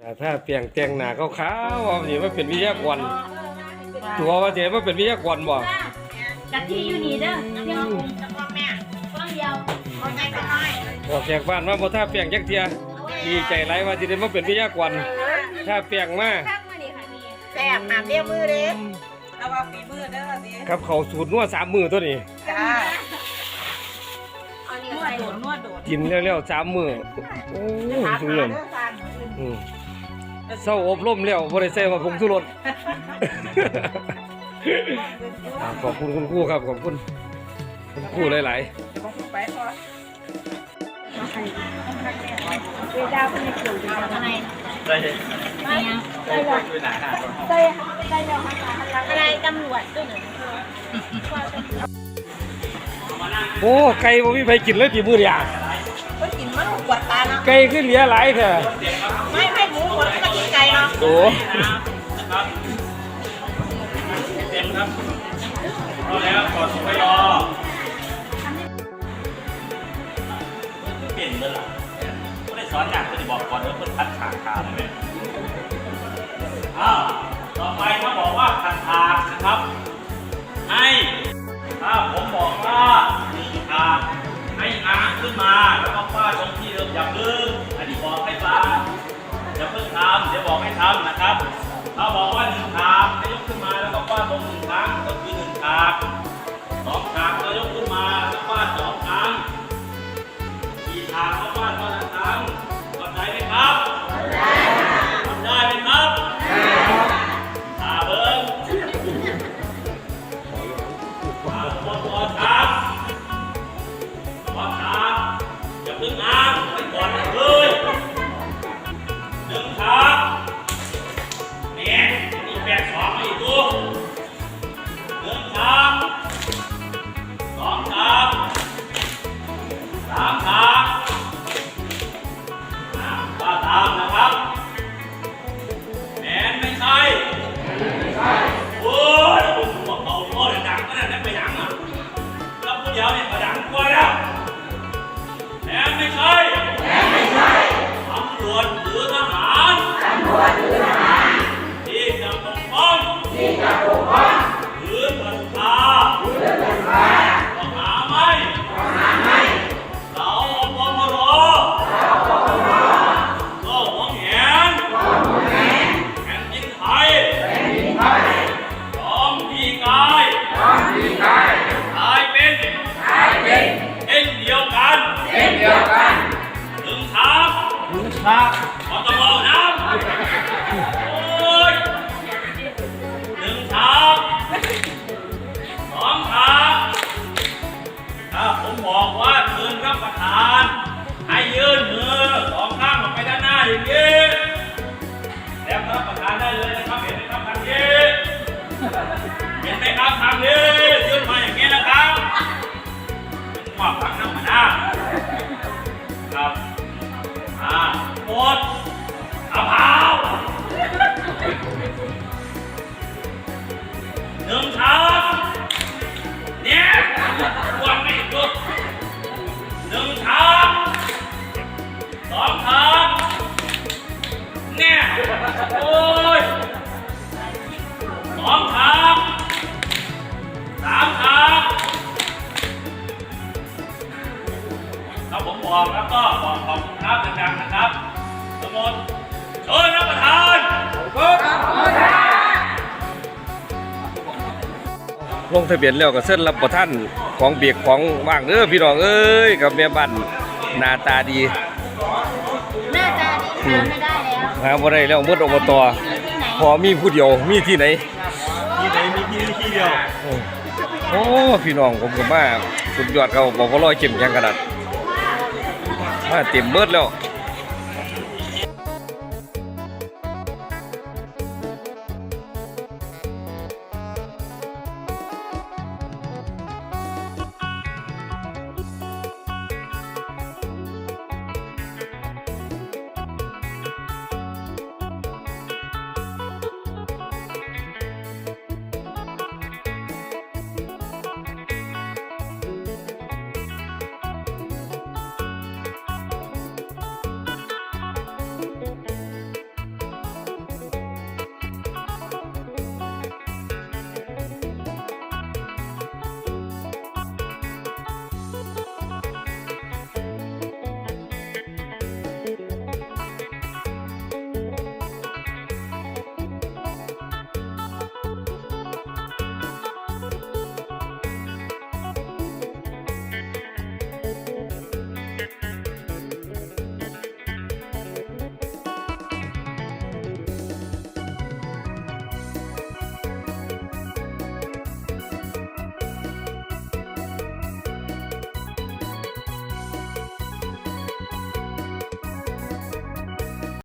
แต่ถ้าเปลี่ยงแต่งหน้าขาวๆว่าสิว่าเป็นวิทยากรตัวว่าสิว่าเป็นวิทยากรบ่กะทิอยู่นี่เด้อเดี๋ยวแล้วก็แม่ต้องเดียวเอาใจไปหน่อยออกจากบ้านมาบ่ถ้าเปลี่ยงจักเที่ยดีใจหลายว่าสิได้มาเป็นวิทยากรถ้าเปลี่ยงมาทักมาดิค่ะนี่แซ่บหามเรียกมือเด้แล้วว่าฝีมือเด้อสิครับเขาสูตรนัวสามมือตัวนี้จ้าเอานี่นวใส่ดโดดนวดโดดกินแล้วๆสามมือโอ้ยถามสุดหาเลยเด้อซานอื่นอืม เศร้าอบรมแล้วบ่ได้ใส่มาผงชูรสอ่าขอบคุณคุณครูครับขอบคุณคุณครูหลายไปพอเวลาเป็นเกี่ยวกับอะไรได้เลยไม่ยังได้เลยช่วยหนาหนาคนห้องได้ได้แล้วค่ะอะไรตำรวจด้วยหนึ่งๆโอ้ไก่บ่มีใครกินเลยกี่มื้อเดียวก็กินมันปวดตาเนาะไก่คือเหลือหลายแท้ไม่ไม่ โอ้นะครับเต็มครับพอแล้วกดไปรอเปลี่ยนเลยล่ะไม่ได้สอนอย่างก็จะบอกก่อนว่าเพิ่นคัดฉาขาดเลยอ้าวต่อไปถ้าบอกว่าคัดฉานะครับ ให้ถ้าผมบอกว่าหนึ่งฉาให้ง้างขึ้นมา นะครับ ครับขอตมน้ำโอ้ยหนึ่งชามสองชามถ้าผมบอกว่าเชิญรับประทาน ให้ยื่นมือสองข้างออกไปด้านหน้าอย่างนี้แล้วรับประทานได้เลยนะครับเห็นไหมครับทางนี้เห็นไหมครับทางนี้ยื่นมาอย่างนี้นะครับเป็นความพักน้ำมันนะครับ อ่าหมดกะเพรา แล้วก็บอกขอบคุณครับดังๆนะครับทั้งหมดเชิญรับประทานลงทะเบียนแล้วก็เส้นรับประทานของเบียกของว่างเด้อพี่น้องเอ้ยกับแม่บ้านหน้าตาดีหน้าตาดีทำไม่ได้แล้วหาบ่ได้แล้วหมดอบตที่ไหนพอมีผู้เดียวมีที่ไหนที่ไหนมีที่ที่เดียวโอ้พี่น้องผมก็มาสุดยอดเขาบอกว่าร้อยเข็มยังกระดัด มาเต็มเบิดแล้ว